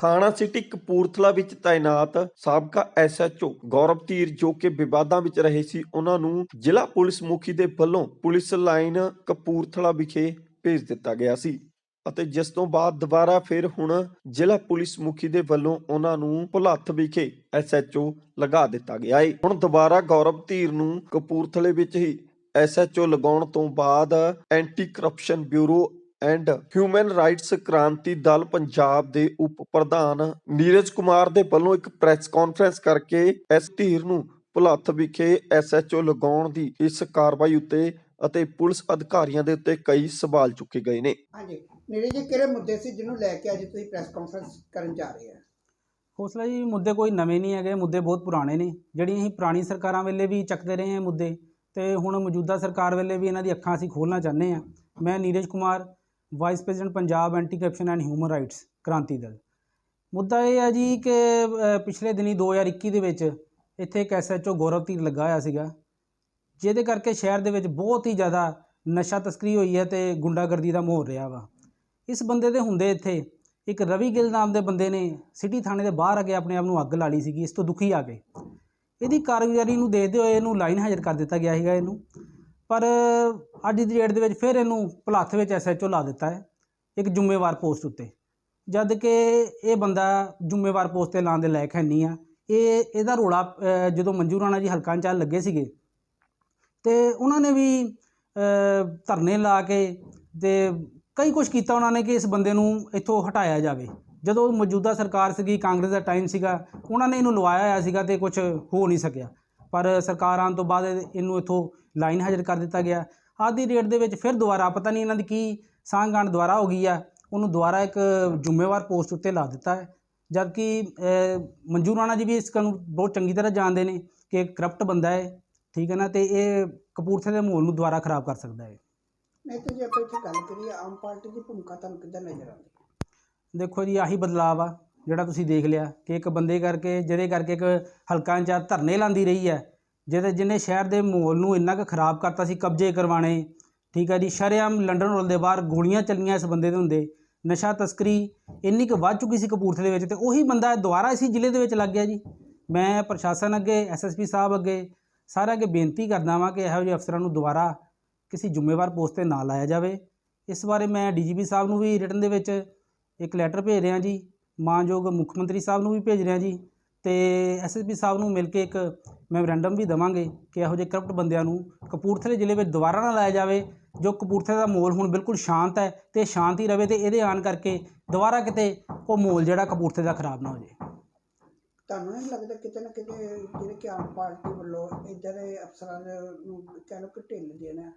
ਥਾਣਾ ਸਿਟੀ ਕਪੂਰਥਲਾ ਵਿੱਚ ਤਾਇਨਾਤ ਸਾਬਕਾ ਐਸਐਚਓ ਗੌਰਵ ਧੀਰ ਜੋ ਕਿ ਵਿਵਾਦਾਂ ਵਿੱਚ ਰਹੇ ਸੀ, ਉਹਨਾਂ ਨੂੰ ਜ਼ਿਲ੍ਹਾ ਪੁਲਿਸ ਮੁਖੀ ਦੇ ਵੱਲੋਂ ਪੁਲਿਸ ਲਾਈਨ ਕਪੂਰਥਲਾ ਵਿਖੇ ਭੇਜ ਦਿੱਤਾ ਗਿਆ ਸੀ। ਅਤੇ ਜਿਸ ਤੋਂ ਬਾਅਦ ਦੁਬਾਰਾ ਫਿਰ ਹੁਣ ਜ਼ਿਲ੍ਹਾ ਪੁਲਿਸ ਮੁਖੀ ਦੇ ਵੱਲੋਂ ਉਹਨਾਂ ਨੂੰ ਭੁਲੱਥ ਵਿਖੇ ਐਸਐਚਓ ਲਗਾ ਦਿੱਤਾ ਗਿਆ ਹੈ ਹੁਣ ਦੁਬਾਰਾ ਗੌਰਵ ਧੀਰ ਨੂੰ ਕਪੂਰਥਲੇ ਵਿੱਚ ਹੀ ਐਸਐਚਓ ਲਗਾਉਣ ਤੋਂ ਬਾਅਦ anti corruption bureau and human rights Kranti Dal Punjab ਦੇ ਉਪ ਪ੍ਰਧਾਨ ਨੀਰਜ ਕੁਮਾਰ ਦੇ ਵੱਲੋਂ ਇੱਕ ਪ੍ਰੈਸ ਕਾਨਫਰੰਸ ਕਰਕੇ ਇਸ ਧੀਰ ਨੂੰ ਭੁਲੱਥ ਵਿਖੇ ਐਸਐਚਓ ਲਗਾਉਣ ਦੀ ਇਸ ਕਾਰਵਾਈ ਉੱਤੇ ਅਤੇ ਪੁਲਿਸ ਅਧਿਕਾਰੀਆਂ ਦੇ ਉੱਤੇ ਕਈ ਸਵਾਲ ਚੁੱਕੇ ਗਏ ਨੇ। ਹਾਂਜੀ। ਨੀਰਜ ਜੀ ਕਿਹੜੇ ਮੁੱਦੇ ਸੀ ਜਿਹਨੂੰ ਲੈ ਕੇ ਅੱਜ ਤੁਸੀਂ ਪ੍ਰੈਸ ਕਾਨਫਰੰਸ ਕਰਨ ਜਾ ਰਹੇ ਆ? ਹੌਸਲਾ ਜੀ ਮੁੱਦੇ ਕੋਈ ਨਵੇਂ ਨਹੀਂ ਹੈਗੇ ਮੁੱਦੇ ਬਹੁਤ ਪੁਰਾਣੇ ਨੇ। ਜਿਹੜੀਆਂ ਅਸੀਂ ਪੁਰਾਣੀ ਸਰਕਾਰਾਂ ਵੇਲੇ ਵੀ ਚੱਕਦੇ ਰਹੇ ਹਾਂ ਮੁੱਦੇ ਤੇ ਹੁਣ ਮੌਜੂਦਾ ਸਰਕਾਰ ਵੇਲੇ ਵੀ ਇਹਨਾਂ ਦੀ ਅੱਖਾਂ ਅਸੀਂ ਖੋਲ੍ਹਣਾ ਚਾਹੁੰਦੇ ਹਾਂ। ਮੈਂ Neeraj Kumar vice president Punjab anti corruption and human rights Kranti Dal. ਮੁੱਦਾ ਇਹ ਹੈ ਜੀ ਕਿ ਅ, ਪਿਛਲੇ ਦਿਨੀ 2021 ਦੇ ਵਿੱਚ ਇੱਥੇ ਇੱਕ ਐਸਐਚਓ ਗੌਰਵ ਧੀਰ ਲੱਗਾ ਹੋਇਆ ਸੀਗਾ ਜਿਹਦੇ ਕਰਕੇ ਸ਼ਹਿਰ ਦੇ ਵਿੱਚ ਬਹੁਤ ਹੀ ਜ਼ਿਆਦਾ ਨਸ਼ਾ ਤਸਕਰੀ ਹੋਈ ਹੈ ਤੇ ਗੁੰਡਾਗਰਦੀ ਦਾ ਮਾਹੌਲ ਰਿਹਾ ਵਾ। ਇਸ ਬੰਦੇ ਦੇ ਹੁੰਦੇ ਇੱਥੇ। ਇੱਕ ਰਵੀ ਗਿੱਲ ਨਾਮ ਦੇ ਬੰਦੇ ਨੇ ਸਿਟੀ ਥਾਣੇ ਦੇ ਬਾਹਰ ਆ ਕੇ ਆਪਣੇ ਆਪ ਨੂੰ ਅੱਗ ਲਾ ਲਈ ਸੀਗੀ, ਇਸ ਤੋਂ ਦੁਖੀ ਆ ਕੇ। ਇਹਦੀ ਕਾਰਗੁਜ਼ਾਰੀ ਨੂੰ ਦੇਖਦੇ ਹੋਏ ਇਹਨੂੰ ਲਾਈਨ ਹਾਜ਼ਰ ਕਰ ਦਿੱਤਾ ਗਿਆ ਸੀਗਾ ਇਹਨੂੰ। ਪਰ ਅੱਜ ਦੀ ਡੇਟ ਦੇ ਵਿੱਚ ਫਿਰ ਇਹਨੂੰ ਭੁਲੱਥ ਵਿੱਚ ਐਸਐਚਓ ਲਾ ਦਿੱਤਾ ਹੈ, ਇੱਕ ਜ਼ਿੰਮੇਵਾਰ ਪੋਸਟ ਉੱਤੇ। ਜਦ ਕਿ ਇਹ ਬੰਦਾ ਜ਼ਿੰਮੇਵਾਰ ਪੋਸਟ ਤੇ ਲਾਉਣ ਦੇ ਲਾਇਕ ਹੈ ਨਹੀਂ ਆ। ਇਹ, ਇਹਦਾ ਰੋਲਾ ਜਦੋਂ ਮੰਜੂ ਰਾਣਾ ਜੀ ਹਲਕਾ ਇੰਚਾਰਜ ਲੱਗੇ ਸੀਗੇ, ਤੇ ਉਹਨਾਂ ਨੇ ਵੀ ਧਰਨੇ ਲਾ ਕੇ ਤੇ ਕਈ ਕੁਝ ਕੀਤਾ ਉਹਨਾਂ ਨੇ ਕਿ ਇਸ ਬੰਦੇ ਨੂੰ ਇੱਥੋਂ ਹਟਾਇਆ ਜਾਵੇ। ਜਦੋਂ ਮੌਜੂਦਾ ਸਰਕਾਰ ਸੀਗੀ, ਕਾਂਗਰਸ ਦਾ ਟਾਈਮ ਸੀਗਾ, ਉਹਨਾਂ ਨੇ ਇਹਨੂੰ ਲਵਾਇਆ ਹੋਇਆ ਸੀਗਾ ਤੇ ਕੁਝ ਹੋ ਨਹੀਂ ਸਕਿਆ। ਪਰ ਸਰਕਾਰ ਆਉਣ ਤੋਂ ਬਾਅਦ ਇਹਨੂੰ ਇੱਥੋਂ ਲਾਈਨ ਹਾਜ਼ਰ ਕਰ ਦਿੱਤਾ ਗਿਆ। ਅੱਜ ਦੀ ਡੇਟ ਦੇ ਵਿੱਚ ਫਿਰ ਦੁਬਾਰਾ, ਪਤਾ ਨਹੀਂ ਇਹਨਾਂ ਦੀ ਕੀ ਸਾਂਗਾਂਡ ਦੁਬਾਰਾ ਹੋ ਗਈ ਆ, ਉਹਨੂੰ ਦੁਬਾਰਾ ਇੱਕ ਜ਼ਿੰਮੇਵਾਰ ਪੋਸਟ ਉੱਤੇ ਲਾ ਦਿੱਤਾ ਹੈ। ਜਦਕਿ ਮੰਜੂ ਰਾਣਾ ਜੀ ਵੀ ਇਸ ਗੱਲ ਨੂੰ ਬਹੁਤ ਚੰਗੀ ਤਰ੍ਹਾਂ ਜਾਣਦੇ ਨੇ ਕਿ ਕਰਪਟ ਬੰਦਾ ਹੈ, ਠੀਕ ਹੈ ਨਾ, ਤੇ ਇਹ ਕਪੂਰਥਲੇ ਦੇ ਮਾਹੌਲ ਨੂੰ ਦੁਬਾਰਾ ਖਰਾਬ ਕਰ ਸਕਦਾ ਹੈ। ਨਹੀਂ ਤਾਂ ਜੇ ਆਪਾਂ ਇੱਥੇ ਗੱਲ ਕਰੀਏ, ਆਮ ਪਾਰਟੀ ਦੀ ਭੂਮਿਕਾ ਤੁਹਾਨੂੰ ਕਿੱਦਾਂ ਨਜ਼ਰ ਆਉਂਦੀ? ਦੇਖੋ ਜੀ, ਆਹੀ ਬਦਲਾਅ ਆ, ਜਿਹੜਾ ਤੁਸੀਂ ਦੇਖ ਲਿਆ ਕਿ ਇੱਕ ਬੰਦੇ ਕਰਕੇ, ਜਿਹਦੇ ਕਰਕੇ ਇੱਕ ਹਲਕਾ 'ਚ ਧਰਨੇ ਲਾਂਦੀ ਰਹੀ ਹੈ, ਜਿਹਦੇ ਜਿਹਨੇ ਸ਼ਹਿਰ ਦੇ ਮਾਹੌਲ ਨੂੰ ਇੰਨਾ ਕੁ ਖਰਾਬ ਕਰਤਾ ਸੀ ਕਬਜ਼ੇ ਕਰਵਾਣੇ ਠੀਕ ਹੈ ਜੀ, ਸ਼ਰੇਆਮ ਲੰਡਨ ਰੋਲ ਦੇ ਬਾਹਰ ਗੋਲੀਆਂ ਚੱਲੀਆਂ ਇਸ ਬੰਦੇ ਦੇ ਹੁੰਦੇ, ਨਸ਼ਾ ਤਸਕਰੀ, ਇੰਨੀ ਕੁ ਵੱਧ ਚੁੱਕੀ ਸੀ ਕਪੂਰਥਲੇ ਵਿੱਚ ਤੇ ਉਹੀ ਬੰਦਾ ਦੁਬਾਰਾ ਇਸੇ ਜ਼ਿਲ੍ਹੇ ਦੇ ਵਿੱਚ ਲੱਗ ਗਿਆ ਜੀ। ਮੈਂ ਪ੍ਰਸ਼ਾਸਨ ਅੱਗੇ ਐਸਐਸਪੀ ਸਾਹਿਬ ਅੱਗੇ ਸਾਰਿਆਂ ਅੱਗੇ ਬੇਨਤੀ ਕਰਦਾ ਵਾਂ ਕਿ ਇਹੋ ਜਿਹੇ ਅਫਸਰਾਂ ਨੂੰ ਦੁਬਾਰਾ ਕਿਸੇ ਜ਼ਿੰਮੇਵਾਰ ਪੋਸਟ ਤੇ ਨਾ ਲਾਇਆ ਜਾਵੇ। ਇਸ ਬਾਰੇ ਮੈਂ ਡੀਜੀਪੀ ਸਾਹਿਬ ਨੂੰ ਵੀ ਰਿਟਨ ਦੇ ਵਿੱਚ ਇੱਕ ਲੈਟਰ ਭੇਜ ਰਿਹਾ ਜੀ। ਮਾਨਯੋਗ ਮੁੱਖ ਮੰਤਰੀ ਸਾਹਿਬ ਨੂੰ ਵੀ ਭੇਜ ਰਿਹਾ ਜੀ ਤੇ ਐਸਐਸਪੀ ਸਾਹਿਬ ਨੂੰ ਮਿਲ ਕੇ ਇੱਕ ਮੈਮੋਰੈਂਡਮ ਵੀ ਦੇਵਾਂਗੇ ਕਿ ਇਹੋ ਜਿਹੇ ਕਰਪਟ ਬੰਦਿਆਂ ਨੂੰ ਕਪੂਰਥਲੇ ਜ਼ਿਲ੍ਹੇ ਵਿੱਚ ਦੁਬਾਰਾ ਨਾ ਲਾਇਆ ਜਾਵੇ, ਜੋ ਕਪੂਰਥਲੇ ਦਾ ਮਾਹੌਲ ਹੁਣ ਬਿਲਕੁਲ ਸ਼ਾਂਤ ਹੈ ਤੇ ਸ਼ਾਂਤੀ ਰਵੇ ਤੇ ਇਹਦੇ ਆਣ ਕਰਕੇ ਦੁਬਾਰਾ ਕਿਤੇ ਉਹ ਮਾਹੌਲ ਜਿਹੜਾ ਕਪੂਰਥਲੇ ਦਾ ਖਰਾਬ ਨਾ ਹੋ ਜਾਵੇ ਤੁਹਾਨੂੰ ਨਹੀਂ ਲੱਗਦਾ ਕਿਤੇ ਨਾ ਕਿਤੇ ਜਿਹੜੇ ਕਿ ਆਮ ਪਾਰਟੀ ਵੱਲੋਂ ਇੱਧਰ ਅਫਸਰਾਂ ਨੂੰ ਕਹਿ ਲਓ ਕਿ ਢਿੱਲ ਦੇਣਾ?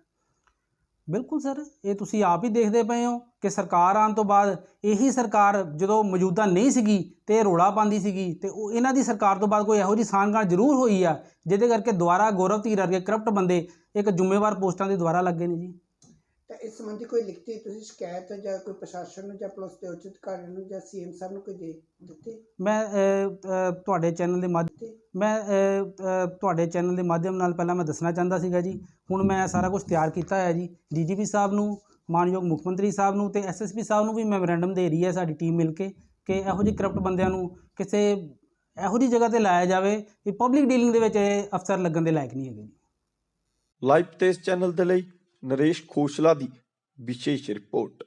ਬਿਲਕੁਲ ਸਰ, ਇਹ ਤੁਸੀਂ ਆਪ ਹੀ ਦੇਖਦੇ ਪਏ ਹੋ ਕਿ ਸਰਕਾਰ ਆਉਣ ਤੋਂ ਬਾਅਦ ਇਹੀ ਸਰਕਾਰ ਜਦੋਂ ਮੌਜੂਦਾ ਨਹੀਂ ਸੀਗੀ ਤੇ ਇਹ ਰੋਲਾ ਪਾਉਂਦੀ ਸੀਗੀ ਤੇ ਉਹ ਇਹਨਾਂ ਦੀ ਸਰਕਾਰ ਤੋਂ ਬਾਅਦ ਕੋਈ ਇਹੋ ਜਿਹੀ ਸਾਂਗਾਂ ਜ਼ਰੂਰ ਹੋਈ ਆ, ਜਿਹਦੇ ਕਰਕੇ ਦੁਬਾਰਾ ਗੌਰਵ ਧੀਰ ਵਰਗੇ ਕਰਪਟ ਬੰਦੇ ਇੱਕ ਜ਼ਿੰਮੇਵਾਰ ਪੋਸਟਾਂ ਦੇ ਦੁਆਰਾ ਲੱਗੇ ਨੇ ਜੀ। ਤਾਂ ਇਸ ਸੰਬੰਧੀ ਕੋਈ ਲਿਖਤੀ ਤੁਸੀਂ ਸ਼ਿਕਾਇਤ ਜਾਂ ਕੋਈ ਪ੍ਰਸ਼ਾਸਨ ਨੂੰ ਜਾਂ ਪੁਲਿਸ ਦੇ ਉੱਚ ਅਧਿਕਾਰੀ ਨੂੰ ਜਾਂ ਸੀਐਮ ਸਾਹਿਬ ਨੂੰ ਕੋਈ ਦੇ ਦਿੱਤੀ? ਮੈਂ ਅ, ਅ, ਤੁਹਾਡੇ ਚੈਨਲ ਦੇ ਮਾਧਿਅਮ ਮੈਂ ਅ, ਅ, ਤੁਹਾਡੇ ਚੈਨਲ ਦੇ ਮਾਧਿਅਮ ਨਾਲ ਪਹਿਲਾਂ ਮੈਂ ਦੱਸਣਾ ਚਾਹੁੰਦਾ ਸੀਗਾ ਜੀ। ਹੁਣ ਮੈਂ ਸਾਰਾ ਕੁਝ ਤਿਆਰ ਕੀਤਾ ਹੋਇਆ ਜੀ। ਡੀਜੀਪੀ ਸਾਹਿਬ ਨੂੰ ਮਾਨਯੋਗ ਮੁੱਖ ਮੰਤਰੀ ਸਾਹਿਬ ਨੂੰ ਤੇ ਐਸਐਸਪੀ ਸਾਹਿਬ ਨੂੰ ਵੀ ਮੈਮੋਰੈਂਡਮ ਦੇ ਰਹੀ ਹੈ ਸਾਡੀ ਟੀਮ ਮਿਲ ਕੇ ਕਿ ਇਹੋ ਜਿਹੇ ਕਰਪਟ ਬੰਦਿਆਂ ਨੂੰ ਕਿਸੇ ਇਹੋ ਜਿਹੀ ਜਗ੍ਹਾ ਤੇ ਲਾਇਆ ਜਾਵੇ ਕਿ ਪਬਲਿਕ ਡੀਲਿੰਗ ਦੇ ਵਿੱਚ ਇਹ ਅਫਸਰ ਲੱਗਣ ਦੇ ਲਾਇਕ ਨਹੀਂ ਹੈਗੇ ਜੀ। ਲਾਈਵ ਤੇਜ਼ ਚੈਨਲ ਦੇ ਲਈ ਨਰੇਸ਼ ਖੋਸਲਾ ਦੀ ਵਿਸ਼ੇਸ਼ ਰਿਪੋਰਟ।